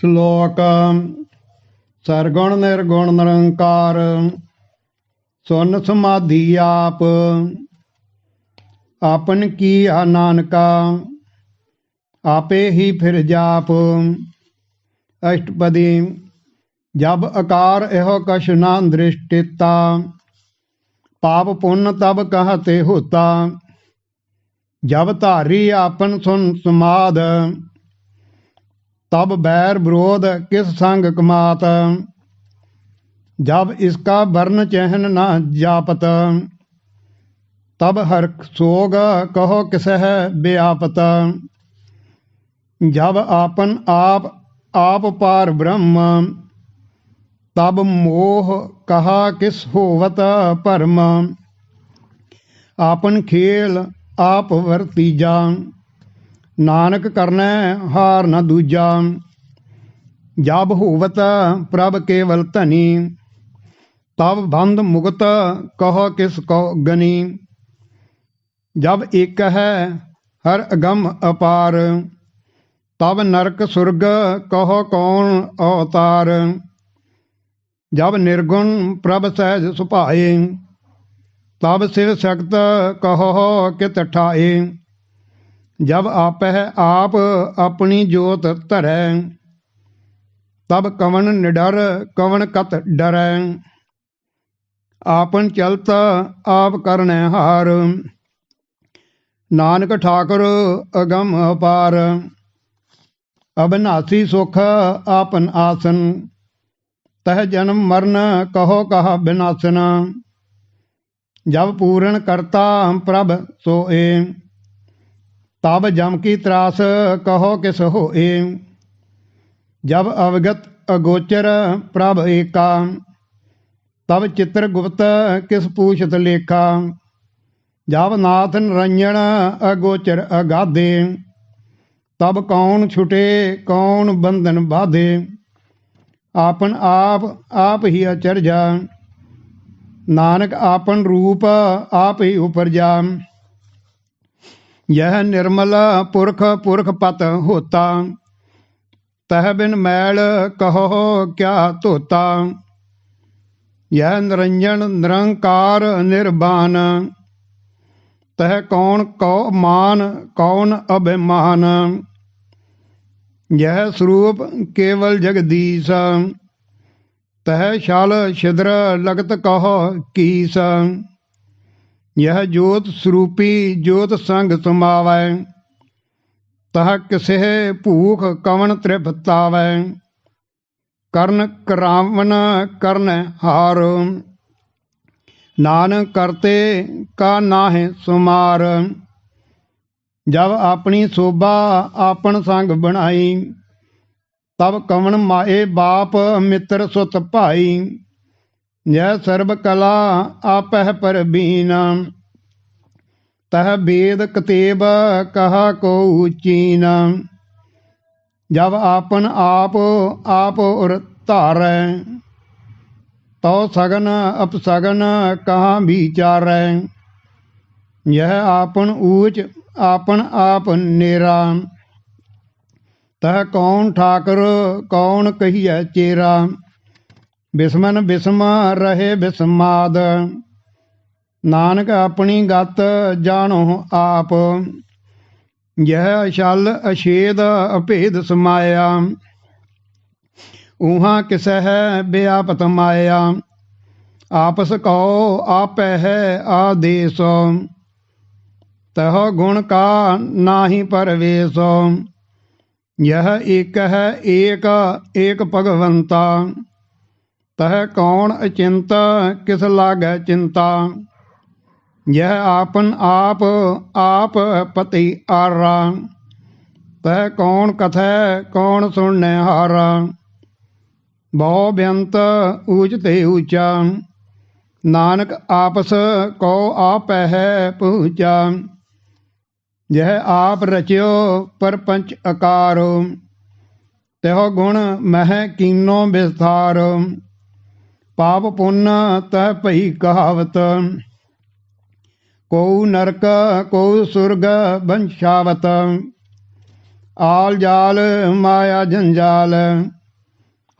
ਸ਼ਲੋਕ ਸਰਗੁਣ ਨਿਰਗੁਣ ਨਿਰੰਕਾਰ, ਸੁਨ ਸਮਾਧੀ ਆਪ, ਆਪਨ ਕੀ ਆ ਨਾਨਕਾ, ਆਪੇ ਹੀ ਫਿਰ ਜਾਪ। ਅਸ਼ਟਪਦੀ, ਜਬ ਆਕਾਰ ਇਹੋ ਕਛ ਨਾ ਦ੍ਰਿਸ਼ਟਿਤਾ, ਪਾਪ ਪੁੰਨ ਤਬ ਕਹਤੇ ਹੋਤਾ। ਜਬ ਧਾਰੀ ਆਪਨ ਸੁਨ ਸਮਾਦ ਤਬ ਬੈਰ ਵਿਰੋਧ ਕਿਸ ਸੰਗ ਕਮਾਤ? ਜਬ ਇਸਕਾ ਵਰਨ ਚਹਿਨ ਨਾ ਜਾਪਤ, ਤਬ ਹਰ ਸੋਗ ਕਹੋ ਕਿਸਹਿ ਬਿਆਪਤ। ਜਬ ਆਪਨ ਆਪ ਆਪ ਪਾਰ ਬ੍ਰਹਮ, ਤਬ ਮੋਹ ਕਹਾ ਕਿਸ ਹੋਵਤ ਪਰਮ ਆਪਨ ਖੇਲ ਆਪ ਵਰਤੀਜਾ ਨਾਨਕ ਕਰਨੈ ਹਾਰ ਨ ਦੂਜਾ। ਜਬ ਹੋਵਤ ਪ੍ਰਭ ਕੇਵਲ ਧਨੀ ਤਬ ਬੰਦ ਮੁਕਤ ਕਹ ਕਿਸ ਕੋ ਗਨੀ। ਜਬ ਇੱਕ ਹੈ ਹਰ ਅਗੰਮ ਅਪਾਰ ਤਬ ਨਰਕ ਸੁਰਗ ਕਹੋ ਕੌਣ ਅਵਤਾਰ। ਜਬ ਨਿਰਗੁਣ ਪ੍ਰਭ ਸਹਿਜ ਸੁਭਾਏ ਤਬ ਸਿਵ ਸ਼ਕਤ ਕਹੋ ਕਿਤ ਠਾਏ। ਜਬ ਆਪਹਿ ਆਪ ਆਪਣੀ ਜੋਤ ਧਰੈ, ਤਬ ਕਵਨ ਨਿਡਰ ਕਵਨ ਕਤ ਡਰੈ। ਆਪਨ ਚਲਤ ਆਪ ਕਰਨੈ ਹਾਰ। ਨਾਨਕ ਠਾਕੁਰ ਅਗਮ ਅਪਾਰ। ਅਬਨਾਸੀ ਸੁਖ ਆਪਨ ਆਸਨ। ਤਹ ਜਨਮ ਮਰਨ ਕਹੋ ਕਹ ਬਿਨਾਸਨ। ਜਬ ਪੂਰਨ ਕਰਤਾ ਪ੍ਰਭ ਸੋਏ। तब जम की त्रास कहो किस होए जब अवगत अगोचर प्रभ एका तब चित्र गुप्त किस पूछत लेखा जब नाथ निरंजन अगोचर अगाधे तब कौन छुटे कौन बंधन बाधे आपन आप आप ही अचरजा नानक आपन रूप आप ही उपरजा यह निर्मल पुरख पुरख पत होता तह बिन मैल कहो क्या धोता यह निरंजन निरंकार निर्बान तह कौन कौ मान कौन अभिमान यह स्वरूप केवल जगदीश तह शाल छिद्र लगत कहो कीस यह जोत स्वरूपी जोत संग समावै तह किसे भूख कवन तृप्तावै ਕਰਨ ਕਰਾਵਨ ਕਰਨ ਹਾਰ ਨਾਨਕ ਕਰਤੇ ਕਾ ਨਾਹਿ ਸੁਮਾਰ ਜਬ ਆਪਣੀ ਸੋਭਾ ਆਪਣ ਸੰਗ ਬਣਾਈ ਤਬ ਕਵਨ ਮਾਏ ਬਾਪ ਮਿੱਤਰ ਸੁਤ ਭਾਈ ਜੈ ਸਰਬ ਕਲਾ ਆਪਹਿ ਪਰਬੀਨ ਤਹ ਬੇਦ ਕਤੇਬ ਕਹਾ ਕੋ ਚੀਨ। ਜਬ ਆਪਨ ਆਪ ਆਪ ਉਰ ਧਾਰੈ, ਤਉ ਸਗਨ ਅਪਸਗਨ ਕਹਾ ਵਿਚਾਰੈ। ਯਹ ਆਪਨ ਊਚ, ਆਪਨ ਆਪ ਨੇਰਾ, ਤਹ ਕੌਣ ਠਾਕਰ ਕੌਣ ਕਹੀਐ ਚੇਰਾ। ਬਿਸਮਨ ਬਿਸਮ ਰਹੇ ਬਿਸਮਾਦ। ਨਾਨਕ ਆਪਣੀ ਗਤ ਜਾਣੋ ਆਪ। ਯਹ ਅਸ਼ਲ ਅਛੇਦ ਅਭੇਦ ਸਮਾਇਆ। ਉਹਾਂ ਕਿਸੈ ਹੈ ਬਿਆਪਤ ਮਾਇਆ। ਆਪਸ ਕਉ ਆਪੈ ਹੈ ਆਦੇਸ। ਤਹ ਗੁਣ ਕਾ ਨਾਹੀ ਪਰਵੇਸ। ਯਹ ਏਕ ਹੈ ਏਕ ਏਕ ਭਗਵੰਤਾ। ਤਹ ਕੌਣ ਅਚਿੰਤ, ਕਿਸ ਲਾਗੈ ਚਿੰਤਾ? ਯਹ ਆਪਨ ਆਪ ਆਪ ਪਤੀ ਆਰਾ। ਤਹ ਕੌਣ ਕਥੈ, ਕੌਣ ਸੁਣਨੈ ਹਾਰਾ? ਬਹੁ ਬੇਅੰਤ ਊਚ ਤੇ ਊਚਾ। ਨਾਨਕ ਆਪਸ ਕੋ ਆਪੈ ਹੈ ਪੂਚਾ ਯਹ ਆਪ ਰਚਿਓ ਪਰਪੰਚ ਆਕਾਰ ਤਹੋ ਗੁਣ ਮਹਿ ਕੀਨੋ ਵਿਸਥਾਰ ਪਾਪ ਪੁੰਨ ਤਹ ਭਈ ਕਹਾਵਤ। ਕੋ ਨਰਕ ਕੋ ਸੁਰਗ ਬੰਸ਼ਾਵਤ ਆਲ ਜਾਲ, ਮਾਇਆ ਜੰਜਾਲ।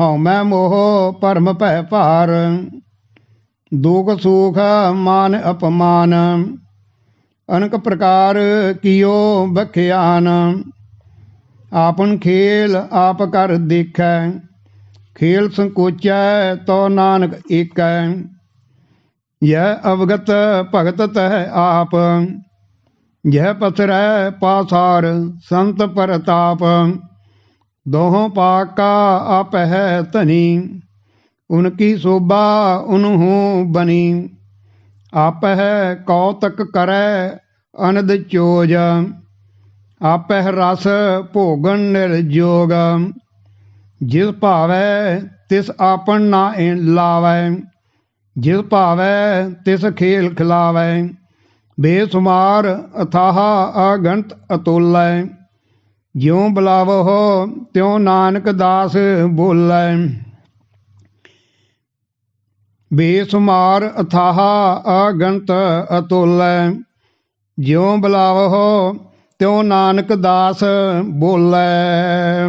ਹਉ ਮੈਂ ਮੋਹ ਪਰਮ ਭੈ ਭਾਰ। ਦੁਖ ਸੁਖ ਮਾਨ ਅਪਮਾਨ। ਅਨਕ ਪ੍ਰਕਾਰ ਕੀਓ ਬਖਿਆਨ। ਆਪਨ ਖੇਲ ਆਪ ਕਰ ਦੇਖੈ। ਖੇਲ ਸੰਕੋਚੈ ਤੋ ਨਾਨਕ ਏਕੈ, ਯਹ ਅਵਗਤ ਭਗਤ ਤਹਿ ਆਪ, ਯਹ ਪਸਰੈ ਪਾਸਾਰ ਸੰਤ ਪਰਤਾਪ, ਦੋਹਾਂ ਪਾਕਾ ਆਪ ਹੈ ਧਨੀ ਉਨਕੀ ਸੋਭਾ ਉਨਹੂ ਬਨੀ ਆਪ ਹੈ ਕੌਤਕ ਕਰੈ ਅਨੰਦ ਚੋਜ ਆਪ ਹੈ ਰਸ ਭੋਗਨ ਨਿਰਜੋਗ ਜਿਸ ਭਾਵੈ ਤਿਸ ਆਪਨ ਨਾ ਲਾਵੈ, ਜਿਸ ਭਾਵੈ ਤਿਸ ਖੇਲ ਖਿਲਾਵੈ, ਬੇਸੁਮਾਰ ਅਥਾਹ ਅਗੰਤ ਅਤੁਲੈ। ਜਿਉ ਬੁਲਾਵੋ ਤਿਉ ਨਾਨਕ ਦਾਸ ਬੋਲੈ। ਬੇਸੁਮਾਰ ਅਥਾਹ ਅਗੰਤ ਅਤੁਲੈ, ਜਿਉ ਬੁਲਾਵੋ ਤਿਉ ਨਾਨਕ ਦਾਸ ਬੋਲੈ।